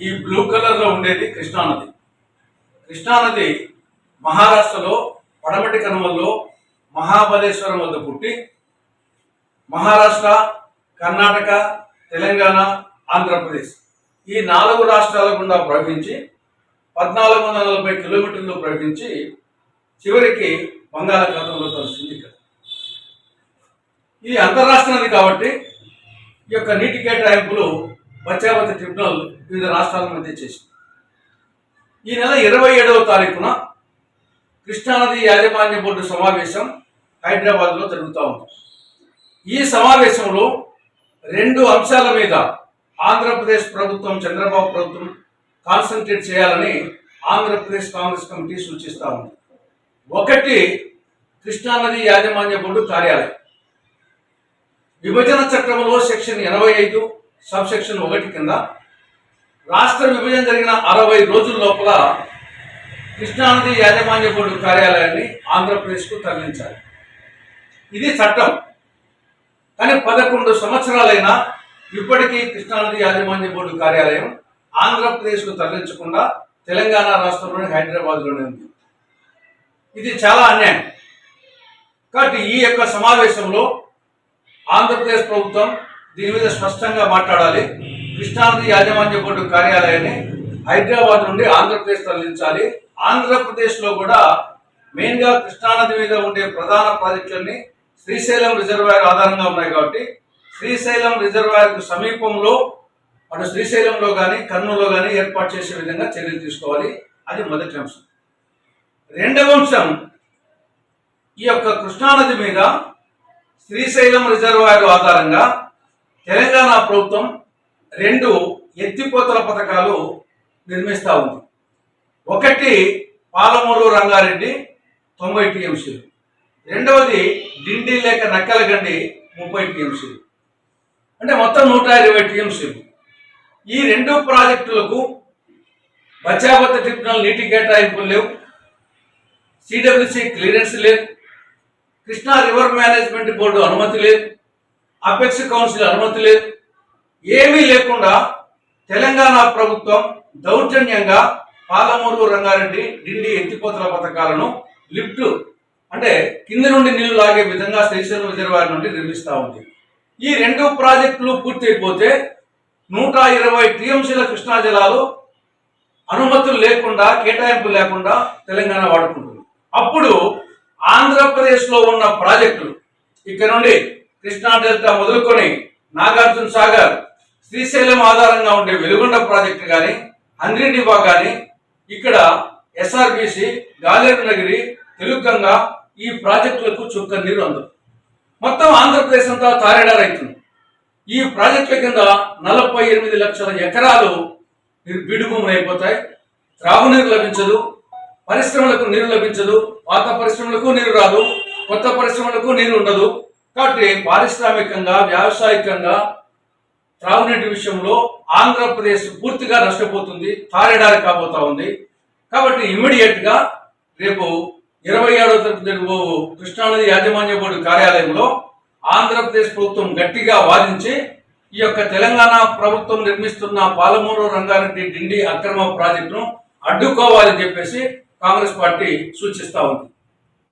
ఈ బ్లూ కలర్లో ఉండేది కృష్ణానది కృష్ణానది మహారాష్ట్రలో పడమటి కనుమల్లో మహాబలేశ్వరం వద్ద పుట్టి మహారాష్ట్ర కర్ణాటక తెలంగాణ ఆంధ్రప్రదేశ్ ఈ నాలుగు రాష్ట్రాల గుండా ప్రవహించి పద్నాలుగు వందల నలభై కిలోమీటర్లు ప్రవహించి చివరికి బంగాళాఖాతంలో కలుస్తుంది ఇక్కడ ఈ అంతర్రాష్ట్ర నది కాబట్టి ఈ యొక్క నీటి కేటాయింపులు బచావతి ట్రిబ్యునల్ వివిధ రాష్ట్రాల మధ్య చేసింది. ఈ నెల ఇరవై ఏడవ తారీఖున కృష్ణానది యాజమాన్య బోర్డు సమావేశం హైదరాబాద్లో జరుగుతూ ఉంది. ఈ సమావేశంలో రెండు అంశాల మీద ఆంధ్రప్రదేశ్ ప్రభుత్వం చంద్రబాబు ప్రభుత్వం కాన్సన్ట్రేట్ చేయాలని ఆంధ్రప్రదేశ్ కాంగ్రెస్ కమిటీ సూచిస్తూ ఉంది. ఒకటి కృష్ణానది యాజమాన్య బోర్డు కార్యాలయం. విభజన చట్టంలో సెక్షన్ ఎనభై ఐదు సబ్ సెక్షన్ ఒకటి కింద రాష్ట్ర విభజన జరిగిన అరవై రోజుల లోపల కృష్ణానది యాజమాన్య బోర్డు కార్యాలయాన్ని ఆంధ్రప్రదేశ్కు తరలించాలి. ఇది చట్టం. కానీ పదకొండు సంవత్సరాలైనా ఇప్పటికీ కృష్ణానది యాజమాన్య బోర్డు కార్యాలయం ఆంధ్రప్రదేశ్కు తరలించకుండా తెలంగాణ రాష్ట్రంలోని హైదరాబాద్లోనే ఉంది. ఇది చాలా అన్యాయం. కాబట్టి ఈ యొక్క సమావేశంలో ఆంధ్రప్రదేశ్ ప్రభుత్వం దీని మీద స్పష్టంగా మాట్లాడాలి. కృష్ణానది యాజమాన్య బోర్డు కార్యాలయాన్ని హైదరాబాద్ నుండి ఆంధ్రప్రదేశ్ తరలించాలి. ఆంధ్రప్రదేశ్లో కూడా మెయిన్గా కృష్ణానది మీద ఉండే ప్రధాన ప్రాజెక్టులన్నీ శ్రీశైలం రిజర్వాయర్ ఆధారంగా ఉన్నాయి కాబట్టి శ్రీశైలం రిజర్వాయర్కు సమీపంలో అటు శ్రీశైలంలో కానీ కర్నూలులో కానీ ఏర్పాటు చేసే విధంగా చర్యలు తీసుకోవాలి. అది మొదటి అంశం. రెండవ అంశం ఈ యొక్క కృష్ణానది మీద శ్రీశైలం రిజర్వాయర్ ఆధారంగా తెలంగాణ ప్రభుత్వం రెండు ఎత్తిపోతల పథకాలు నిర్మిస్తూ ఉంది. ఒకటి పాలమూరు రంగారెడ్డి తొంభై టీఎంసీలు రెండవది డిండి లేక నక్కలగండి ముప్పై టీఎంసీలు అంటే మొత్తం నూట ఇరవై టీఎంసీలు ఈ రెండు ప్రాజెక్టులకు బచావత ట్రిబ్యునల్ నీటి కేటాయింపులు లేవు. సిడబ్ల్యూసి క్లియరెన్స్ లేదు. కృష్ణా రివర్ మేనేజ్మెంట్ బోర్డు అనుమతి లేదు. అపెక్స్ కౌన్సిల్ అనుమతి లేదు. ఏమీ లేకుండా తెలంగాణ ప్రభుత్వం దౌర్జన్యంగా పాలమూరు రంగారెడ్డి డిండి ఎత్తిపోతల పథకాలను లిఫ్ట్ అంటే కింద నుండి నీళ్ళు లాగే విధంగా శ్రీశైలం రిజర్వాయర్ నుండి నిర్మిస్తూ ఉంది. ఈ రెండు ప్రాజెక్టులు పూర్తయిపోతే నూట ఇరవై టీఎంసీల కృష్ణా జలాలు అనుమతులు లేకుండా కేటాయింపులు లేకుండా తెలంగాణ వాడుకుంటుంది. అప్పుడు ఆంధ్రప్రదేశ్లో ఉన్న ప్రాజెక్టులు ఇక్కడ నుండి కృష్ణా డెల్టా మొదలుకొని నాగార్జున సాగర్ శ్రీశైలం ఆధారంగా ఉండే వెలుగొండ ప్రాజెక్టు కానీ హంద్రీనివా కానీ ఇక్కడ ఎస్ఆర్బిసి గాలేరునగిరి తెలుగంగ ఈ ప్రాజెక్టులకు చుక్క నీరు అందదు. మొత్తం ఆంధ్రప్రదేశ్ అంతా తారేడారైతుంది ఈ ప్రాజెక్టుల కింద నలభై ఎనిమిది లక్షల ఎకరాలు బీడు అయిపోతాయి త్రాగునీరు లభించదు పరిశ్రమలకు నీరు లభించదు పాత పరిశ్రమలకు నీరు రాదు కొత్త పరిశ్రమలకు నీరు ఉండదు. కాబట్టి పారిశ్రామికంగా వ్యావసాయికంగా త్రాగునీటి విషయంలో ఆంధ్రప్రదేశ్ పూర్తిగా నష్టపోతుంది తారేడారి కాబోతా ఉంది. కాబట్టి ఇమ్మీడియట్గా రేపు ఇరవై ఏడవ తరగతి కృష్ణానది యాజమాన్య బోర్డు కార్యాలయంలో ఆంధ్రప్రదేశ్ ప్రభుత్వం గట్టిగా వాదించి ఈ యొక్క తెలంగాణ ప్రభుత్వం నిర్మిస్తున్న పాలమూరు రంగారెడ్డి డిండి అక్రమ ప్రాజెక్టును అడ్డుకోవాలని చెప్పేసి కాంగ్రెస్ పార్టీ సూచిస్తా ఉంది.